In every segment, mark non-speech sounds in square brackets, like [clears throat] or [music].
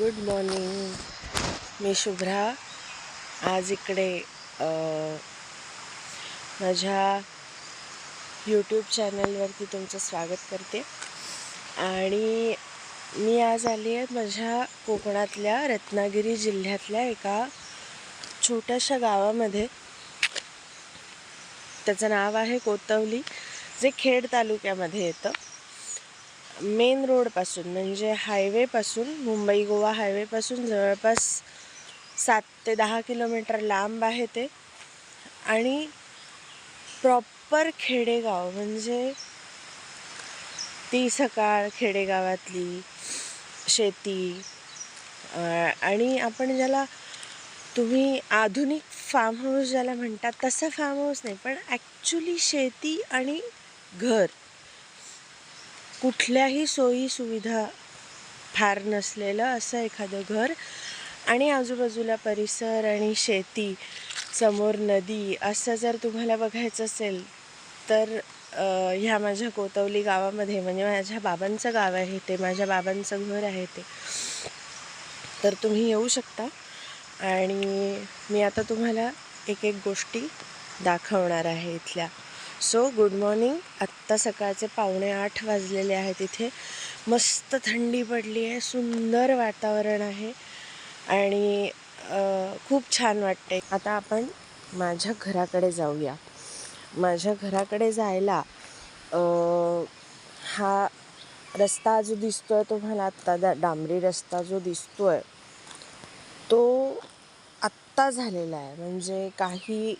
Good morning मी शुभ्रा. आज इकडे माझ्या यूट्यूब चॅनलवरती तुमचं स्वागत करते. आणि मी आज आली आहे माझ्या कोकणातल्या रत्नागिरी जिल्ह्यातल्या एका छोट्याशा गावामध्ये. त्याचं नाव आहे कोतवली जे खेड तालुक्यामध्ये येतं. मेन रोडपासून म्हणजे हायवेपासून मुंबई गोवा हायवेपासून जवळपास सात ते दहा किलोमीटर लांब आहे ते. आणि प्रॉपर खेडेगाव म्हणजे ती सकाळ खेडेगावातली शेती आणि आपण ज्याला तुम्ही आधुनिक फार्म हाऊस ज्याला म्हणतात तसं फार्म हाऊस नाही पण ॲक्च्युली शेती आणि घर. कुठल्याही सोयी सुविधा फार नसलेलं असं एखादं घर. आणि आजूबाजूला परिसर आणि शेती समोर नदी असं जर तुम्हाला बघायचं असेल तर ह्या माझ्या कोतवली गावामध्ये म्हणजे माझ्या बाबांचं गाव आहे ते माझ्या बाबांचं घर आहे ते. तर तुम्ही येऊ शकता. आणि मी आता तुम्हाला एक एक गोष्टी दाखवणार आहे इथल्या. So good morning. आत्ता सकाळचे पावणे आठ वाजलेले आहेत इथे. मस्त थंडी पडली आहे सुंदर वातावरण आहे आणि खूप छान वाटते आता आपण माझ्या घराकडे जाऊया. माझ्या घराकडे जायला हा रस्ता जो दिसतो आहे तो तुम्हाला आत्ता दा डांबरी रस्ता जो दिसतो आहे तो आत्ता झालेला आहे. म्हणजे काही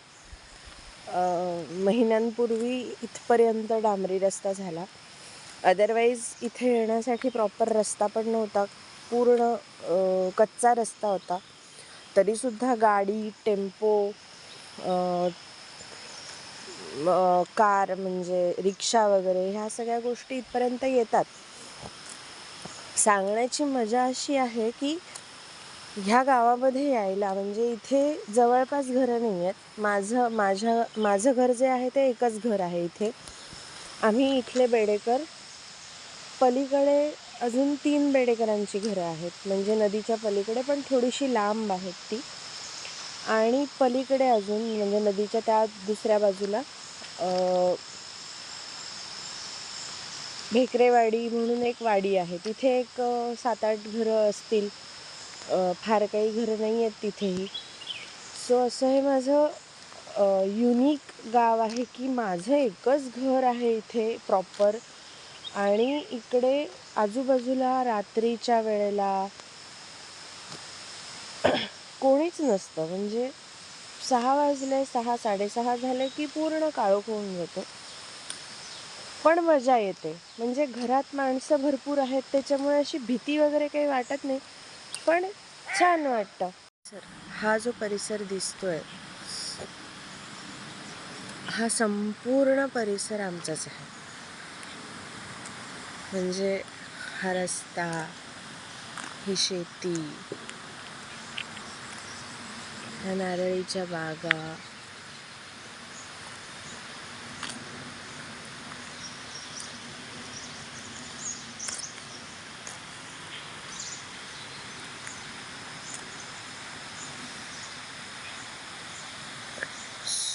महिन्यांपूर्वी इथपर्यंत डांबरी रस्ता झाला. अदरवाईज इथे येण्यासाठी प्रॉपर रस्ता पण नव्हता. पूर्ण कच्चा रस्ता होता. तरीसुद्धा गाडी टेम्पो कार म्हणजे रिक्षा वगैरे ह्या सगळ्या गोष्टी इथपर्यंत येतात. सांगण्याची मजा अशी आहे की ह्या गावामध्ये यायला म्हणजे इथे जवळपास घरं नाही आहेत. माझं माझ्या माझं घर जे आहे ते एकच घर आहे इथे. आम्ही इथले बेडेकर. पलीकडे अजून तीन बेडेकरांची घरं आहेत. म्हणजे नदीच्या पलीकडे पण थोडीशी लांब आहेत ती. आणि पलीकडे अजून म्हणजे नदीच्या त्या दुसऱ्या बाजूला भेकरेवाडी म्हणून एक वाडी आहे. तिथे एक सात आठ घरं असतील. फार काही घरं नाही आहेत तिथेही. सो असं हे माझं युनिक गाव आहे की माझं एकच घर आहे इथे प्रॉपर आणि इकडे आजूबाजूला रात्रीच्या वेळेला [clears throat] कोणीच नसतं. म्हणजे सहा वाजले सहा साडेसहा झाले की पूर्ण काळोख होऊन जातो. पण मजा येते. म्हणजे घरात माणसं भरपूर आहेत त्याच्यामुळे अशी भीती वगैरे काही वाटत नाही. पण छान वाटतं. सर हा जो परिसर दिसतोय हा संपूर्ण परिसर आमचाच आहे. म्हणजे हा रस्ता ही शेती ह्या नारळीच्या बागा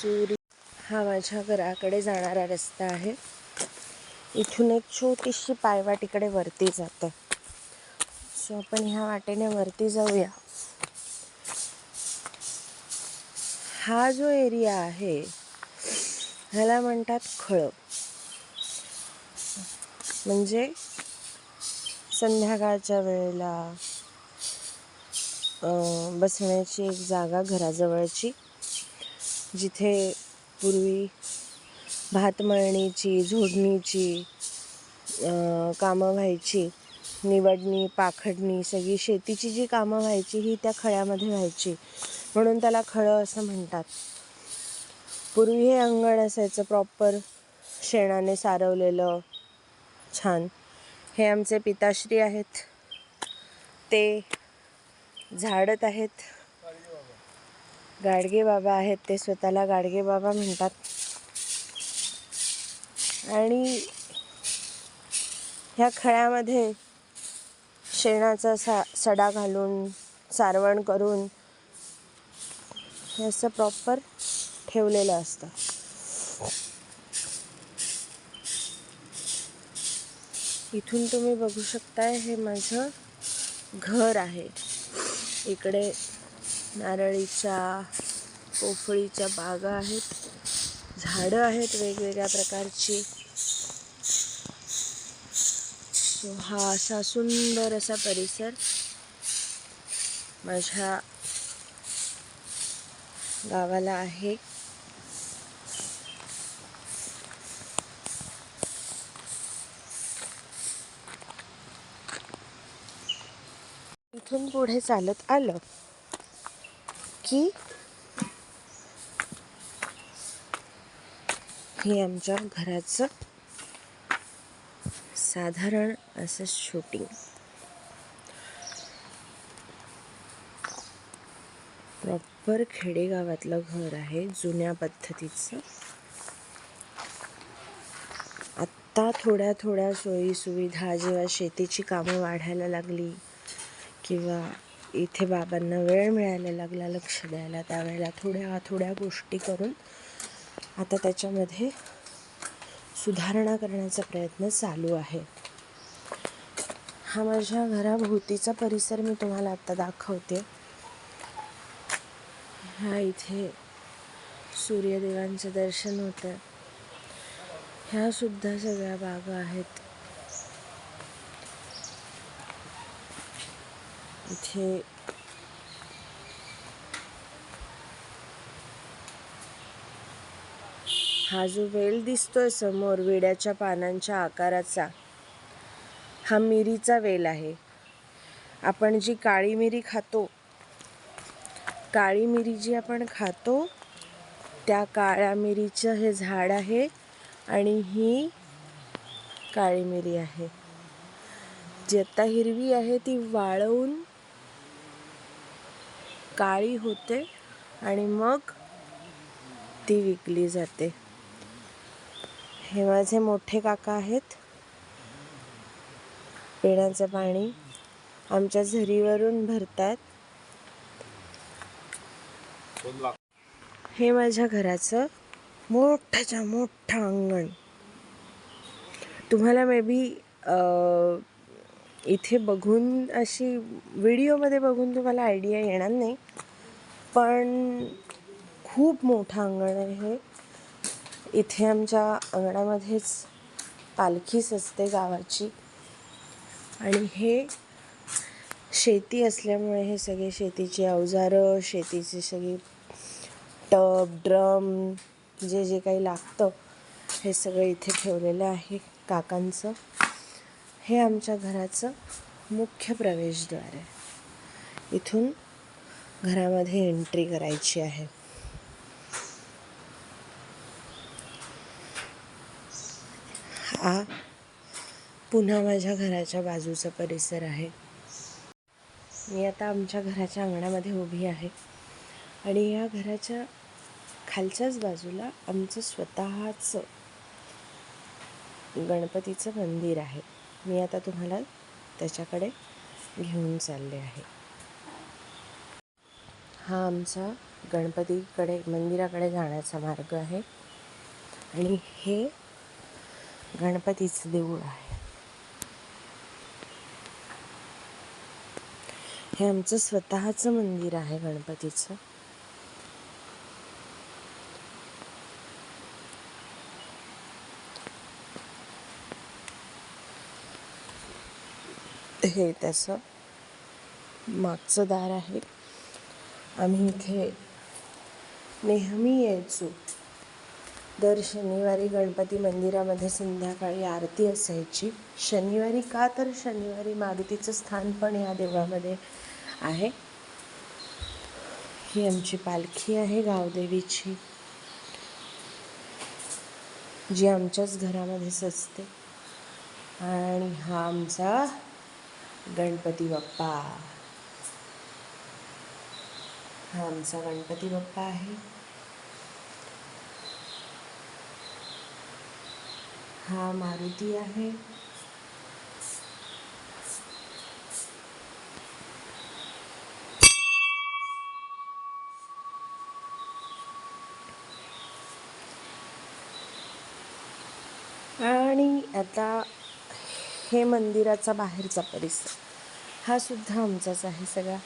सूर्य हा माझ्या घराकडे जाणारा रस्ता आहे. इथून एक छोटीशी पायवाट इकडे वरती जाते. सो आपण ह्या वाटेने वरती जाऊया. हा जो एरिया आहे ह्याला म्हणतात खळं. म्हणजे संध्याकाळच्या वेळेला बसण्याची एक जागा घराजवळची. जिथे पूर्वी भात मळणीची झोडणीची कामं व्हायची निवडणी पाखडणी सगळी शेतीची जी कामं व्हायची ही त्या खळ्यामध्ये व्हायची. म्हणून त्याला खळं असं म्हणतात. पूर्वी हे अंगण असायचं प्रॉपर शेणाने सारवलेलं छान. हे आमचे पिताश्री आहेत. ते झाडत आहेत. गाडगे बाबा आहेत ते स्वतःला गाडगे बाबा म्हणतात. आणि ह्या खळ्यामध्ये शेणाचा सा सडा घालून सारवण करून हे असं प्रॉपर ठेवलेलं असतं. इथून तुम्ही बघू शकताय हे माझं घर आहे. इकडे नारळीच्या पोफळीच्या बागा आहेत. झाडं आहेत वेगवेगळ्या प्रकारची. हा असा सुंदर असा परिसर माझ्या गावाला आहे. इथून पुढे चालत आलं. की हे आमच्या घराचं साधारण असं शूटिंग प्रॉपर खेडेगावातलं घर आहे जुन्या पद्धतीचं. आत्ता थोड्या थोड्या सोयी सुविधा जेव्हा शेतीची कामं वाढायला लागली किंवा इथे बाबांना वेळ मिळायला लागला लक्ष द्यायला. त्यावेळेला थोड्या थोड्या गोष्टी करून आता त्याच्यामध्ये सुधारणा करण्याचा प्रयत्न चालू आहे. हा माझ्या घराभोवतीचा परिसर मी तुम्हाला आत्ता दाखवते. ह्या इथे सूर्यदेवांचं दर्शन होतं. ह्या सुद्धा सगळ्या बागा आहेत. इथे हा जो वेल दिसतोय समोर विड्याच्या पानांच्या आकाराचा हा मिरीचा वेल आहे. आपण जी काळी मिरी खातो काळी मिरी जी आपण खातो त्या काळ्या मिरीचं हे झाड आहे आणि ही काळी मिरी आहे. जी आता हिरवी आहे ती वाळवून काळी होते आणि मग ती विकली जाते. हे माझे मोठे काका आहेत. पिण्याचं पाणी आमच्या झरीवरून भरतात. हे माझ्या घराचं मोठ्याच्या मोठं अंगण. तुम्हाला मे बी इथे बघून अशी व्हिडिओमध्ये बघून तुम्हाला आयडिया येणार नाही. पण खूप मोठं अंगण आहे. इथे आमच्या अंगणामध्येच पालखीच असते गावाची. आणि हे शेती असल्यामुळे हे सगळे शेतीची अवजारं शेतीची सगळी टब ड्रम जे जे काही लागतं हे सगळं इथे ठेवलेलं आहे काकांचं. हे आमच्या घराचं मुख्य प्रवेशद्वार आहे. इथून घरामध्ये एंट्री करायची आहे. हा पुन्हा माझ्या घराच्या बाजूचा परिसर आहे. मी आता आमच्या घराच्या अंगणामध्ये उभी आहे. आणि या घराच्या खालच्याच बाजूला आमचं स्वतःचं गणपतीचं मंदिर आहे. मी आता तुम्हाला त्याच्याकडे घेऊन चालले आहे. हा आमचा गणपतीकडे मंदिराकडे जाण्याचा मार्ग आहे. आणि हे गणपतीचं देऊळ आहे. हे आमचं स्वतःचं मंदिर आहे गणपतीचं. हे त्याचं मागचं दार आहे. आम्ही इथे नेहमी यायचो. दर शनिवारी गणपती मंदिरामध्ये संध्याकाळी आरती असायची. शनिवारी का तर शनिवारी मारुतीचं स्थान पण या देवळामध्ये आहे. ही आमची पालखी आहे गावदेवीची जी आमच्याच घरामध्येच असते आणि हा आमचा गणपती बाप्पा. हा आमचा गणपती बाप्पा आहे. हा मारुती आहे. आणि आता हे मंदिराचा बाहेरचा परिसर. हा सुद्धा आमचाच आहे सगळा.